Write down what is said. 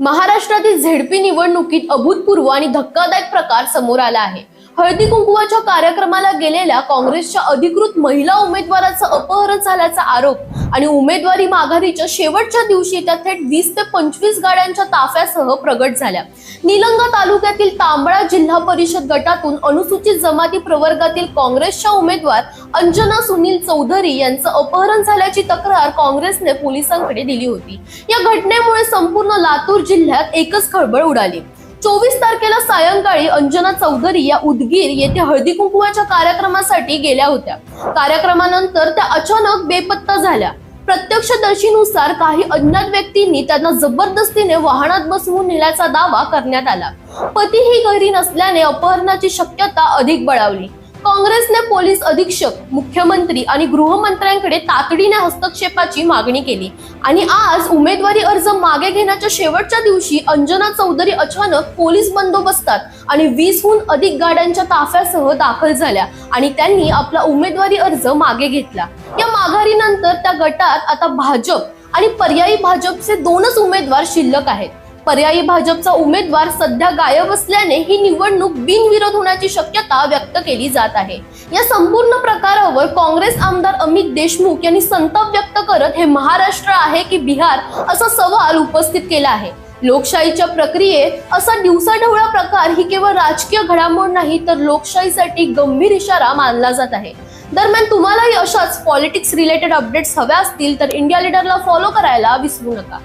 महाराष्ट्रातील झेडपी निवडणुकीत अभूतपूर्व आणि धक्कादायक प्रकार समोर आला आहे. हळदी कुंकुवाच्या कार्यक्रमाला गेलेल्या काँग्रेसच्या अधिकृत महिला उमेदवाराचं अपहरण झाल्याचा आरोप आणि उमेदवारी माघारीच्या शेवटच्या दिवशी त्या थेट वीस ते पंचवीस गाड्यांच्या ताफ्यासह प्रगट झाल्या. निलंगा तालुक्यातील तांबळा जिल्हा परिषद गटातून अनुसूचित जमाती प्रवर्गातील काँग्रेसच्या उमेदवार अंजना सुनील चौधरी यांचं अपहरण झाल्याची तक्रार काँग्रेसने पोलिसांकडे दिली होती. या घटनेमुळे संपूर्ण लातूर जिल्ह्यात एकच खळबळ उडाली. चोवीस तारखेला सायंकाळी अंजना चौधरी या उदगीर येथे हळदी कुंकुवाच्या कार्यक्रमासाठी गेल्या होत्या. कार्यक्रमानंतर त्या अचानक बेपत्ता झाल्या. प्रत्यक्षदर्शीनुसार काही अज्ञात व्यक्तींनी त्यांना जबरदस्तीने वाहनात बसवून नेल्याचा दावा करण्यात आला. पतीही घरी नसल्याने अपहरणाची शक्यता अधिक बळावली. काँग्रेसने पोलीस अधीक्षक मुख्यमंत्री आणि गृहमंत्र्यांकडे तातडीने हस्तक्षेपाची मागणी केली. आणि आज उमेदवारी अर्ज मागे घेण्याच्या शेवटच्या दिवशी अंजना चौधरी अचानक पोलीस बंदोबस्तात आणि वीसहून अधिक गाड्यांच्या ताफ्यासह दाखल झाल्या आणि त्यांनी आपला उमेदवारी अर्ज मागे घेतला. आघाडीनंतर त्या गटात आता भाजप आणि पर्यायी भाजपचे दोनच उमेदवार शिल्लक आहेत. पर्यायी भाजपचा उमेदवार सध्या गायब असल्याने ही निवडणूक बिनविरोध होण्याची शक्यता व्यक्त केली जात आहे. या संपूर्ण प्रकारावर काँग्रेस आमदार अमित देशमुख यांनी संताप व्यक्त करत हे महाराष्ट्र आहे की बिहार असा सवाल उपस्थित केला आहे. लोकशाहीच्या प्रक्रियेत असा दिवसाढवळा प्रकार ही केवळ राजकीय घडामोड नाही तर लोकशाहीसाठी गंभीर इशारा मानला जात आहे. दरम्यान तुम्हालाही अशाच पॉलिटिक्स रिलेटेड अपडेट्स हव्या असतील तर इंडिया लीडरला फॉलो करायला विसरू नका.